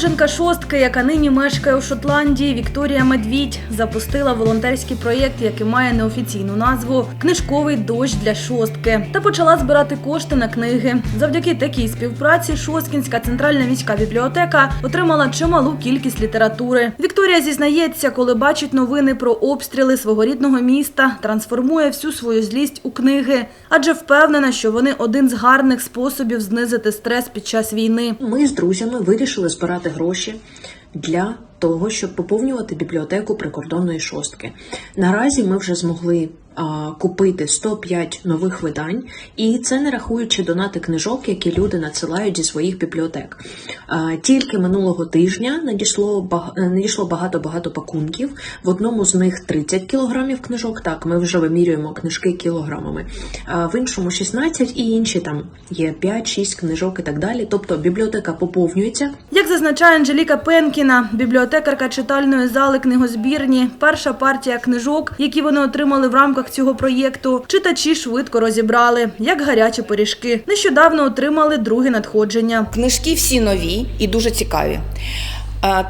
Уродженка шостки, яка нині мешкає у Шотландії, Вікторія Медвідь запустила волонтерський проєкт, який має неофіційну назву Книжковий дощ для шостки та почала збирати кошти на книги. Завдяки такій співпраці Шосткінська центральна міська бібліотека отримала чималу кількість літератури. Вікторія зізнається, коли бачить новини про обстріли свого рідного міста, трансформує всю свою злість у книги, адже впевнена, що вони один з гарних способів знизити стрес під час війни. Ми з друзями вирішили збирати гроші для того, щоб поповнювати бібліотеку прикордонної шостки. Наразі ми вже змогли а, купити 105 нових видань, і це не рахуючи донати книжок, які люди надсилають зі своїх бібліотек. Тільки минулого тижня надійшло надійшло багато багато пакунків. В одному з них 30 кілограмів книжок. Так, ми вже вимірюємо книжки кілограмами. А в іншому 16 і інші там є 5-6 книжок і так далі. Тобто бібліотека поповнюється. Як зазначає Анжеліка Пенкіна, бібліотекарка читальної зали книгозбірні, перша партія книжок, які вони отримали в рамках цього проєкту, читачі швидко розібрали, як гарячі пиріжки. Нещодавно отримали друге надходження. Книжки всі нові і дуже цікаві. М,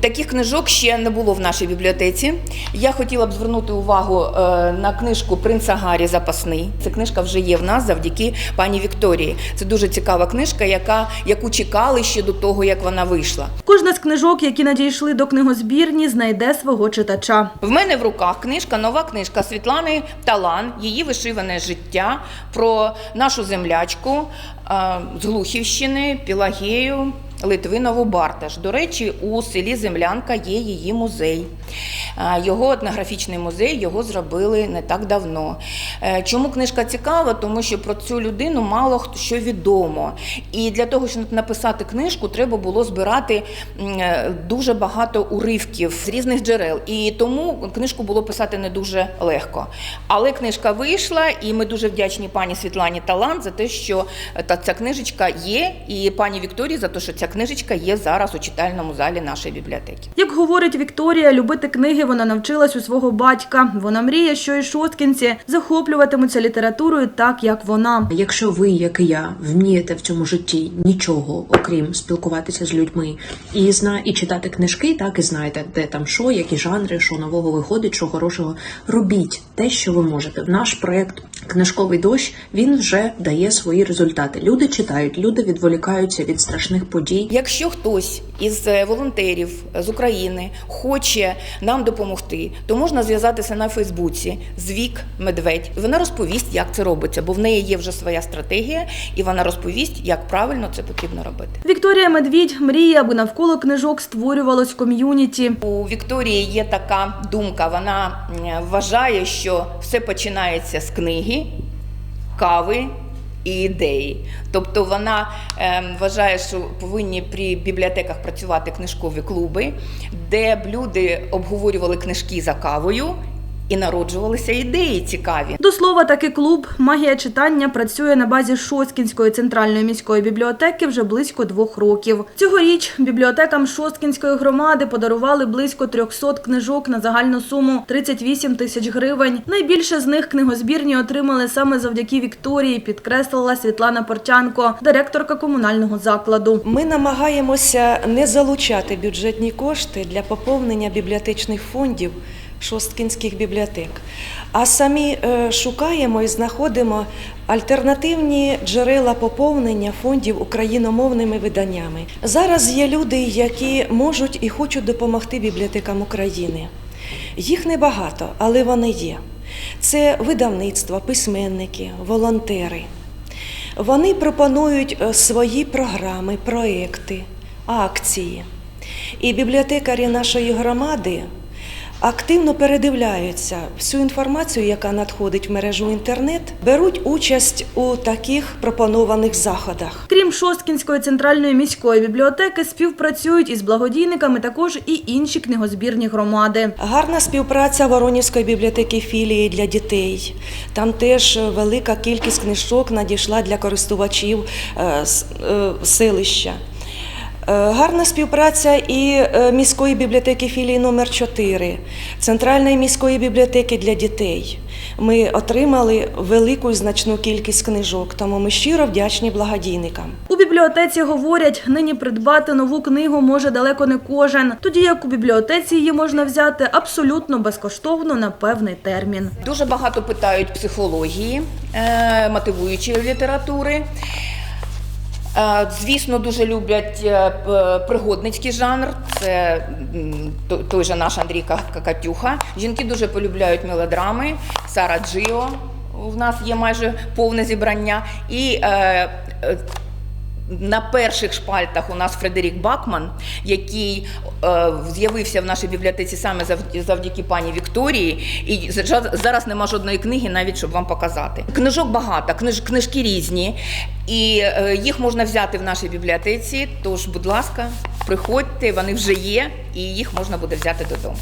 Таких книжок ще не було в нашій бібліотеці. Я хотіла б звернути увагу е, на книжку Принца Гаррі Запасний. Ця книжка вже є в нас завдяки пані Вікторії. Це дуже цікава книжка, яка, яку чекали ще до того, як вона вийшла. Кожна з книжок, які надійшли до книгозбірні, знайде свого читача. В мене в руках книжка, нова книжка Світлани Талан, її вишиване життя про нашу землячку з Глухівщини, Пілагею. Литвинову Барташ. До речі, у селі Землянка є її музей. Його етнографічний музей його зробили не так давно. Е, Чому книжка цікава? Тому що про цю людину мало що відомо. І для того, щоб написати книжку, треба було збирати е, дуже багато уривків з різних джерел. І тому книжку було писати не дуже легко. Але книжка вийшла, і ми дуже вдячні пані Світлані Талант за те, що е, ця книжечка є, і пані Вікторії за те, що ця книжечка є зараз у читальному залі нашої бібліотеки. Як говорить Вікторія, любити книги вона навчилась у свого батька. Вона мріє, що і шосткінці захоплюватимуться літературою так, як вона. Якщо ви, як і я, вмієте в цьому житті нічого, окрім спілкуватися з людьми і зна і читати книжки, так і знаєте, де там що, які жанри, що нового виходить, що хорошого. Робіть те, що ви можете. Наш проект Книжковий дощ він вже дає свої результати. Люди читають, люди відволікаються від страшних подій. Якщо хтось із е, волонтерів з України хоче нам допомогти, то можна зв'язатися на Фейсбуці з Вік Медведь. Вона розповість, як це робиться, бо в неї є вже своя стратегія, і вона розповість, як правильно це потрібно робити. Вікторія Медвідь мріє, аби навколо книжок створювалось ком'юніті. У Вікторії є така думка. Вона вважає, що все починається з книги, кави. І ідеї, тобто вона ем, вважає, що повинні при бібліотеках працювати книжкові клуби, де б люди обговорювали книжки за кавою і народжувалися ідеї цікаві. До слова, такий клуб Магія читання працює на базі Шосткінської центральної міської бібліотеки вже близько двох років. Цьогоріч бібліотекам Шосткінської громади подарували близько 300 книжок на загальну суму 38 тисяч гривень. Найбільше з них книгозбірні отримали саме завдяки Вікторії, підкреслила Світлана Порчанко, директорка комунального закладу. Ми намагаємося не залучати бюджетні кошти для поповнення бібліотечних фондів шосткінських бібліотек, а самі е, шукаємо і знаходимо альтернативні джерела поповнення фондів україномовними виданнями. Зараз є люди, які можуть і хочуть допомогти бібліотекам України. Їх небагато, але вони є. Це видавництва, письменники, волонтери. Вони пропонують е, свої програми, проекти, акції. І бібліотекарі нашої громади активно передивляються всю інформацію, яка надходить в мережу інтернет, беруть участь у таких пропонованих заходах. Крім Шосткінської центральної міської бібліотеки, співпрацюють із благодійниками також і інші книгозбірні громади. Гарна співпраця Воронівської бібліотеки філії для дітей. Там теж велика кількість книжок надійшла для користувачів е, е, селища. Гарна співпраця і е, міської бібліотеки філії номер 4 Центральної міської бібліотеки для дітей. Ми отримали велику і значну кількість книжок, тому ми щиро вдячні благодійникам. У бібліотеці говорять, нині придбати нову книгу може далеко не кожен, тоді як у бібліотеці її можна взяти абсолютно безкоштовно на певний термін. Дуже багато питають психології, е, мотивуючої літератури. Е, Звісно, дуже люблять е, пригодницький жанр. Це той же наш Андрій Катюха. Жінки дуже полюбляють мелодрами. Сара Джио у нас є майже повне зібрання. І е, на перших шпальтах у нас Фредерік Бакман, який е, з'явився в нашій бібліотеці саме завдяки пані Вікторії. І за- зараз нема жодної книги, навіть щоб вам показати. Книжок багато, книж, книжки різні, і е, їх можна взяти в нашій бібліотеці. Тож, будь ласка, приходьте, вони вже є, і їх можна буде взяти додому.